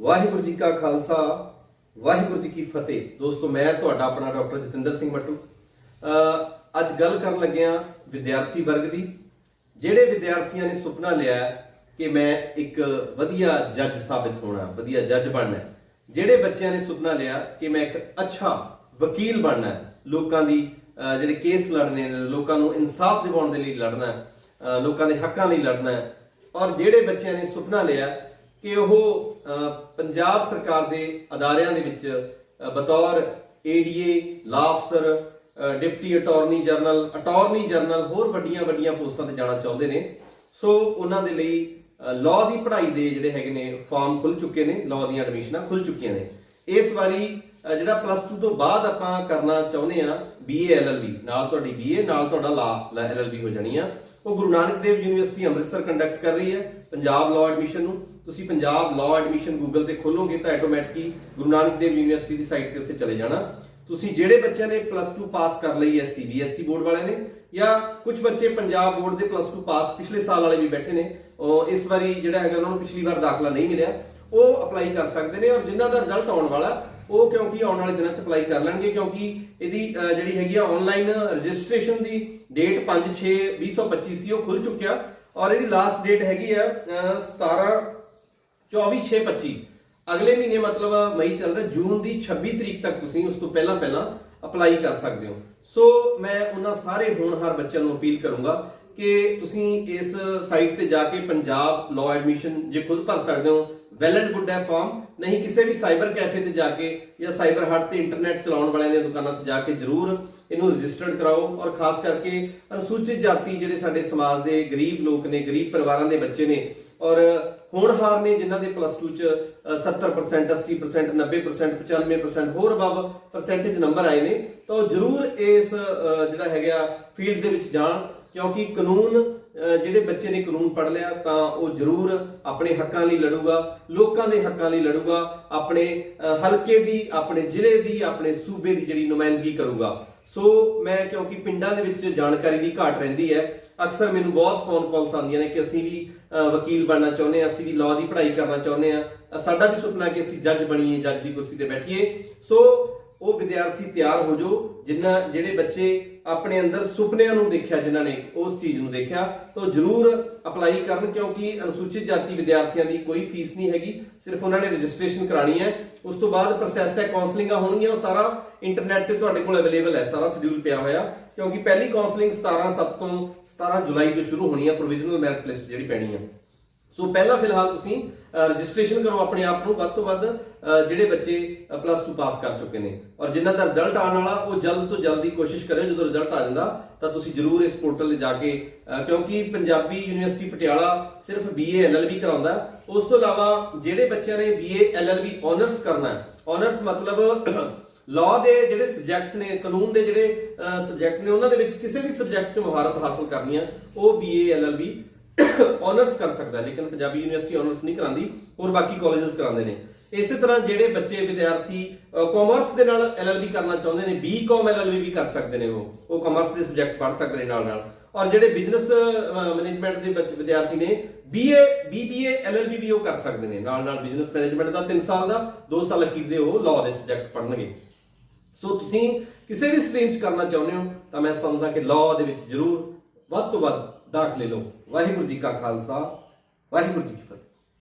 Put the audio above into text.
ਵਾਹਿਗੁਰੂ ਜੀ ਕਾ ਖਾਲਸਾ, ਵਾਹਿਗੁਰੂ ਜੀ ਕੀ ਫਤਿਹ। ਦੋਸਤੋ, ਮੈਂ ਤੁਹਾਡਾ ਆਪਣਾ ਡਾਕਟਰ ਜਤਿੰਦਰ ਸਿੰਘ ਮੱਟੂ ਅਹ ਅੱਜ ਗੱਲ ਕਰਨ ਲੱਗਿਆ ਵਿਦਿਆਰਥੀ ਵਰਗ ਦੀ। ਜਿਹੜੇ ਵਿਦਿਆਰਥੀਆਂ ਨੇ ਸੁਪਨਾ ਲਿਆ ਕਿ ਮੈਂ ਇੱਕ ਵਧੀਆ ਜੱਜ ਸਾਬਿਤ ਹੋਣਾ, ਵਧੀਆ ਜੱਜ ਬਣਨਾ ਜਿਹੜੇ ਬੱਚਿਆਂ ਨੇ ਸੁਪਨਾ ਲਿਆ ਕਿ ਮੈਂ ਇੱਕ ਅੱਛਾ ਵਕੀਲ ਬਣਨਾ ਲੋਕਾਂ ਦੀ ਅਹ ਜਿਹੜੇ ਕੇਸ ਲੜਨੇ ਲੋਕਾਂ ਨੂੰ ਇਨਸਾਫ ਦਿਵਾਉਣ ਦੇ ਲਈ ਲੜਨਾ ਅਹ ਲੋਕਾਂ ਦੇ ਹੱਕਾਂ ਲਈ ਲੜਨਾ ਔਰ ਜਿਹੜੇ ਬੱਚਿਆਂ ਨੇ ਸੁਪਨਾ ਲਿਆ ਕਿ ਉਹ ਪੰਜਾਬ ਸਰਕਾਰ ਦੇ ਅਦਾਰਿਆਂ ਦੇ ਵਿੱਚ ਅਹ, ਬਤੌਰ ਏਡੀਏ ਲਾ ਅਫਸਰ deputy attorney general attorney general ਹੋਰ ਵੱਡੀਆਂ ਵੱਡੀਆਂ ਪੋਸਟਾਂ ਤੇ ਜਾਣਾ ਚਾਹੁੰਦੇ ਨੇ। ਸੋ ਉਹਨਾਂ ਦੇ ਲਈ ਲਾਅ ਦੀ ਪੜ੍ਹਾਈ ਦੇ ਜਿਹੜੇ ਹੈਗੇ ਨੇ ਫਾਰਮ ਖੁੱਲ ਚੁੱਕੇ ਨੇ ਲਾਅ ਦੀਆਂ ਐਡਮਿਸ਼ਨਾਂ ਖੁੱਲ ਚੁੱਕੀਆਂ ਨੇ। ਇਸ ਵਾਰੀ ਜਿਹੜਾ ਪਲੱਸ 2 ਤੋਂ ਬਾਅਦ ਆਪਾਂ ਕਰਨਾ ਚਾਹੁੰਦੇ ਆ ਬੀਏ ਐਲਐਲਬੀ ਨਾਲ ਤੁਹਾਡੀ ਬੀਏ ਨਾਲ ਤੁਹਾਡਾ ਲਾ ਐਲਐਲਬੀ ਹੋ ਜਾਣੀ ਆ। ਉਹ ਗੁਰੂ ਨਾਨਕ ਦੇਵ ਯੂਨੀਵਰਸਿਟੀ ਅੰਮ੍ਰਿਤਸਰ ਕੰਡਕਟ ਕਰ ਰਹੀ ਹੈ ਪੰਜਾਬ ਲਾਅ ਐਡਮਿਸ਼ਨ ਨੂੰ। ਤੁਸੀਂ ਪੰਜਾਬ ਲਾਅ ਐਡਮਿਸ਼ਨ ਗੂਗਲ ਤੇ ਖੋਲੋਗੇ ਤਾਂ ਆਟੋਮੈਟਿਕਲੀ ਗੁਰੂ ਨਾਨਕ ਦੇਵ ਯੂਨੀਵਰਸਿਟੀ ਦੀ ਸਾਈਟ ਤੇ ਉੱਥੇ ਚਲੇ ਜਾਣਾ। ਤੁਸੀਂ ਜਿਹੜੇ ਬੱਚਿਆਂ ਨੇ ਪਲੱਸ 2 ਪਾਸ ਕਰ ਲਈ ਹੈ ਸੀਬੀਐਸਈ ਬੋਰਡ ਵਾਲਿਆਂ ਨੇ ਜਾਂ ਕੁਝ ਬੱਚੇ ਪੰਜਾਬ ਬੋਰਡ ਦੇ ਪਲੱਸ 2 ਪਾਸ ਪਿਛਲੇ ਸਾਲ ਵਾਲੇ ਵੀ ਬੈਠੇ ਨੇ ਉਹ ਇਸ ਵਾਰੀ ਜਿਹੜਾ ਹੈਗਾ ਉਹਨਾਂ ਨੂੰ ਪਿਛਲੀ ਵਾਰ ਦਾਖਲਾ ਨਹੀਂ ਮਿਲਿਆ ਉਹ ਅਪਲਾਈ ਕਰ ਸਕਦੇ ਨੇ ਔਰ ਜਿਨ੍ਹਾਂ ਦਾ ਰਿਜ਼ਲਟ ਆਉਣ ਵਾਲਾ ਉਹ ਕਿਉਂਕਿ ਆਉਣ ਵਾਲੇ ਦਿਨਾਂ 'ਚ ਅਪਲਾਈ ਕਰ ਲੈਣਗੇ ਕਿਉਂਕਿ ਇਹਦੀ ਜਿਹੜੀ ਹੈਗੀ ਆ ਆਨਲਾਈਨ ਰਜਿਸਟ੍ਰੇਸ਼ਨ ਦੀ ਡੇਟ 5/6/2025 ਸੀ ਉਹ ਖੁੱਲ ਚੁੱਕਿਆ ਔਰ ਇਹਦੀ ਲਾਸਟ ਡੇਟ ਹੈਗੀ ਆ ਅਹ, 17 24/6/25 ਅਗਲੇ ਮਹੀਨੇ ਮਤਲਬ ਮਈ ਚੱਲ ਰਿਹਾ, ਜੂਨ ਦੀ 26 ਤਰੀਕ ਤੱਕ ਤੁਸੀਂ ਉਸ ਤੋਂ ਪਹਿਲਾਂ ਪਹਿਲਾਂ ਅਪਲਾਈ ਕਰ ਸਕਦੇ ਹੋ। ਸੋ ਮੈਂ ਉਹਨਾਂ ਸਾਰੇ ਹੋਣਹਾਰ ਬੱਚਿਆਂ ਨੂੰ ਅਪੀਲ ਕਰੂੰਗਾ ਕਿ ਤੁਸੀਂ ਇਸ ਸਾਈਟ ਤੇ ਜਾ ਕੇ ਪੰਜਾਬ ਲਾਅ ਐਡਮਿਸ਼ਨ ਜੇ ਖੁਦ ਭਰ ਸਕਦੇ ਹੋ ਵੈਲ ਐਂਡ ਗੁੱਡ ਹੈ ਫਾਰਮ ਨਹੀਂ ਕਿਸੇ ਵੀ ਸਾਈਬਰ ਕੈਫੇ ਤੇ ਜਾ ਕੇ ਜਾਂ ਸਾਈਬਰ ਹੱਟ ਤੇ ਇੰਟਰਨੈਟ ਚਲਾਉਣ ਵਾਲਿਆਂ ਦੀਆਂ ਦੁਕਾਨਾਂ ਤੇ ਜਾ ਕੇ ਜ਼ਰੂਰ ਇਹਨੂੰ ਰਜਿਸਟਰਡ ਕਰਾਓ ਔਰ ਖਾਸ ਕਰਕੇ ਅਨੁਸੂਚਿਤ ਜਾਤੀ ਜਿਹੜੇ ਸਾਡੇ ਸਮਾਜ ਦੇ ਗਰੀਬ ਲੋਕ ਨੇ, ਗਰੀਬ ਪਰਿਵਾਰਾਂ ਦੇ ਬੱਚੇ ਨੇ ਔਰ ਹੋਣਹਾਰ ਨੇ ਜਿਨ੍ਹਾਂ ਦੇ ਪਲੱਸ 2 ਚ ਅ, 70% 80% 90% 95% ਹੋਰ ਅਬਵ ਪਰਸੈਂਟੇਜ ਨੰਬਰ ਆਏ ਨੇ ਤਾਂ ਉਹ ਜ਼ਰੂਰ ਇਸ ਜਿਹੜਾ ਹੈਗਾ ਫੀਲਡ ਦੇ ਵਿੱਚ ਜਾਣ ਕਿਉਂਕਿ ਕਾਨੂੰਨ ਜਿਹੜੇ ਬੱਚੇ ਨੇ ਕਾਨੂੰਨ ਪੜ੍ਹ ਲਿਆ ਤਾਂ ਉਹ ਜ਼ਰੂਰ ਆਪਣੇ ਹੱਕਾਂ ਲਈ ਲੜੂਗਾ ਲੋਕਾਂ ਦੇ ਹੱਕਾਂ ਲਈ ਲੜੂਗਾ ਆਪਣੇ ਹਲਕੇ ਦੀ ਆਪਣੇ ਜ਼ਿਲ੍ਹੇ ਦੀ ਆਪਣੇ ਸੂਬੇ ਦੀ ਜਿਹੜੀ ਨੁਮਾਇੰਦਗੀ ਕਰੂਗਾ। ਸੋ ਮੈਂ ਕਿਉਂਕਿ ਪਿੰਡਾਂ ਦੇ ਵਿੱਚ ਜਾਣਕਾਰੀ ਦੀ ਘਾਟ ਰਹਿੰਦੀ ਹੈ ਅਕਸਰ ਮੈਨੂੰ ਬਹੁਤ ਫੋਨ ਕਾਲਸ ਆਉਂਦੀਆਂ ਨੇ ਕਿ ਅਸੀਂ ਵੀ ਅ, ਵਕੀਲ ਬਣਨਾ ਚਾਹੁੰਦੇ ਹਾਂ ਅਸੀਂ ਵੀ ਲਾਅ ਦੀ ਪੜ੍ਹਾਈ ਕਰਨਾ ਚਾਹੁੰਦੇ ਹਾਂ। ਸਾਡਾ ਵੀ ਸੁਪਨਾ ਕਿ ਅਸੀਂ ਜੱਜ ਬਣੀਏ ਜੱਜ ਦੀ ਕੁਰਸੀ ਤੇ ਬੈਠੀਏ। ਸੋ ਉਹ ਵਿਦਿਆਰਥੀ ਤਿਆਰ ਹੋ ਜਾਓ ਜਿਨ੍ਹਾਂ ਜਿਹੜੇ ਬੱਚੇ ਆਪਣੇ ਅੰਦਰ ਸੁਪਨਿਆਂ ਨੂੰ ਦੇਖਿਆ, ਜਿਨ੍ਹਾਂ ਨੇ ਉਸ ਚੀਜ਼ ਨੂੰ ਦੇਖਿਆ, ਤਾਂ ਜ਼ਰੂਰ ਅਪਲਾਈ ਕਰਨ, ਕਿਉਂਕਿ ਅਨੁਸੂਚਿਤ ਜਾਤੀ ਵਿਦਿਆਰਥੀਆਂ ਦੀ ਕੋਈ ਫੀਸ ਨਹੀਂ ਹੈਗੀ, ਸਿਰਫ ਉਹਨਾਂ ਨੇ ਰਜਿਸਟ੍ਰੇਸ਼ਨ ਕਰਾਣੀ ਹੈ। ਉਸ ਤੋਂ ਬਾਅਦ ਪ੍ਰੋਸੈਸ ਹੈ ਕਾਉਂਸਲਿੰਗਾਂ ਹੋਣਗੀਆਂ, ਉਹ ਸਾਰਾ ਇੰਟਰਨੈਟ ਤੇ ਤੁਹਾਡੇ ਕੋਲ ਅਵੇਲੇਬਲ ਹੈ, ਸਾਰਾ ਸ਼ਡਿਊਲ ਪਿਆ ਹੋਇਆ, ਕਿਉਂਕਿ ਪਹਿਲੀ ਕਾਉਂਸਲਿੰਗ 17 ਸੱਤ ਤੋਂ 17 ਜੁਲਾਈ ਤੋਂ ਸ਼ੁਰੂ ਹੋਣੀ ਹੈ ਪ੍ਰੋਵੀਜ਼ਨਲ ਮੈਰਿਟ ਲਿਸਟ ਜਿਹੜੀ ਪੈਣੀ ਹੈ। ਸੋ ਪਹਿਲਾਂ ਫਿਲਹਾਲ ਤੁਸੀਂ ਰਜਿਸਟ੍ਰੇਸ਼ਨ ਕਰੋ ਆਪਣੇ ਆਪ ਨੂੰ, ਵੱਧ ਤੋਂ ਵੱਧ ਜਿਹੜੇ ਬੱਚੇ ਪਲੱਸ 2 ਪਾਸ ਕਰ ਚੁੱਕੇ ਨੇ। ਔਰ ਜਿਨ੍ਹਾਂ ਦਾ ਰਿਜ਼ਲਟ ਆਉਣ ਵਾਲਾ, ਉਹ ਜਲਦ ਤੋਂ ਜਲਦੀ ਕੋਸ਼ਿਸ਼ ਕਰਿਓ ਜਦੋਂ ਰਿਜ਼ਲਟ ਆ ਜਾਂਦਾ, ਤਾਂ ਤੁਸੀਂ ਜਰੂਰ ਇਸ ਪੋਰਟਲ ਤੇ ਜਾ ਕੇ ਕਿਉਂਕਿ ਪੰਜਾਬੀ ਯੂਨੀਵਰਸਿਟੀ ਪਟਿਆਲਾ ਸਿਰਫ BA LLB ਕਰਾਉਂਦਾ ਉਸ ਤੋਂ ਇਲਾਵਾ ਜਿਹੜੇ ਬੱਚਿਆਂ ਨੇ BA LLB ਆਨਰਸ ਕਰਨਾ ਹੈ ਆਨਰਸ ਮਤਲਬ ਲਾਅ ਦੇ ਜਿਹੜੇ ਸਬਜੈਕਟਸ ਨੇ, ਕਾਨੂੰਨ ਦੇ ਜਿਹੜੇ ਸਬਜੈਕਟ ਨੇ, ਉਹਨਾਂ ਦੇ ਵਿੱਚ ਕਿਸੇ ਵੀ ਸਬਜੈਕਟ 'ਚ ਮਹਾਰਤ ਹਾਸਲ ਕਰਨੀ ਹੈ, ਉਹ BA LLB ਆਨਰਸ ਕਰ ਸਕਦਾ, ਲੇਕਿਨ ਪੰਜਾਬੀ ਯੂਨੀਵਰਸਿਟੀ ਆਨਰਸ ਨਹੀਂ ਕਰਾਉਂਦੀ ਹੋਰ ਬਾਕੀ ਕਾਲਜਸ ਕਰਾਉਂਦੇ ਨੇ। ਇਸੇ ਤਰ੍ਹਾਂ ਜਿਹੜੇ ਬੱਚੇ, ਵਿਦਿਆਰਥੀ ਕਾਮਰਸ ਦੇ ਨਾਲ ਐਲਐਲਬੀ ਕਰਨਾ ਚਾਹੁੰਦੇ ਨੇ ਬੀਕਾਮ ਐਲਐਲਬੀ ਵੀ ਕਰ ਸਕਦੇ ਨੇ ਉਹ। ਉਹ ਕਾਮਰਸ ਦੇ ਸਬਜੈਕਟ ਪੜ੍ਹ ਸਕਦੇ ਨੇ ਨਾਲ ਨਾਲ ਔਰ ਜਿਹੜੇ ਬਿਜ਼ਨਸ ਮੈਨੇਜਮੈਂਟ ਦੇ ਬੱਚ- ਵਿਦਿਆਰਥੀ ਨੇ ਬੀਏ ਬੀਬੀਏ ਐਲਐਲਬੀ ਵੀ ਉਹ ਕਰ ਸਕਦੇ ਨੇ। ਨਾਲ ਨਾਲ ਬਿਜ਼ਨਸ ਮੈਨੇਜਮੈਂਟ ਦਾ 3 ਸਾਲ ਦਾ 2 ਸਾਲ ਅਖੀਰ ਦੇ ਉਹ ਲਾਅ ਦੇ ਸਬਜੈਕਟ ਪੜ੍ਹਨਗੇ। ਸੋ ਤੁਸੀਂ ਕਿਸੇ ਵੀ ਸਟਰੀਮ 'ਚ ਕਰਨਾ ਚਾਹੁੰਦੇ ਹੋ, ਤਾਂ ਮੈਂ ਸਮਝਦਾ ਕਿ ਲਾਅ ਦੇ ਵਿੱਚ ਜ਼ਰੂਰ ਵੱਧ ਤੋਂ ਵੱਧ ਦਾਖਲੇ ਲਓ। ਵਾਹਿਗੁਰੂ ਜੀ ਕਾ ਖਾਲਸਾ ਵਾਹਿਗੁਰੂ ਜੀ ਕੀ ਫਤਿਹ।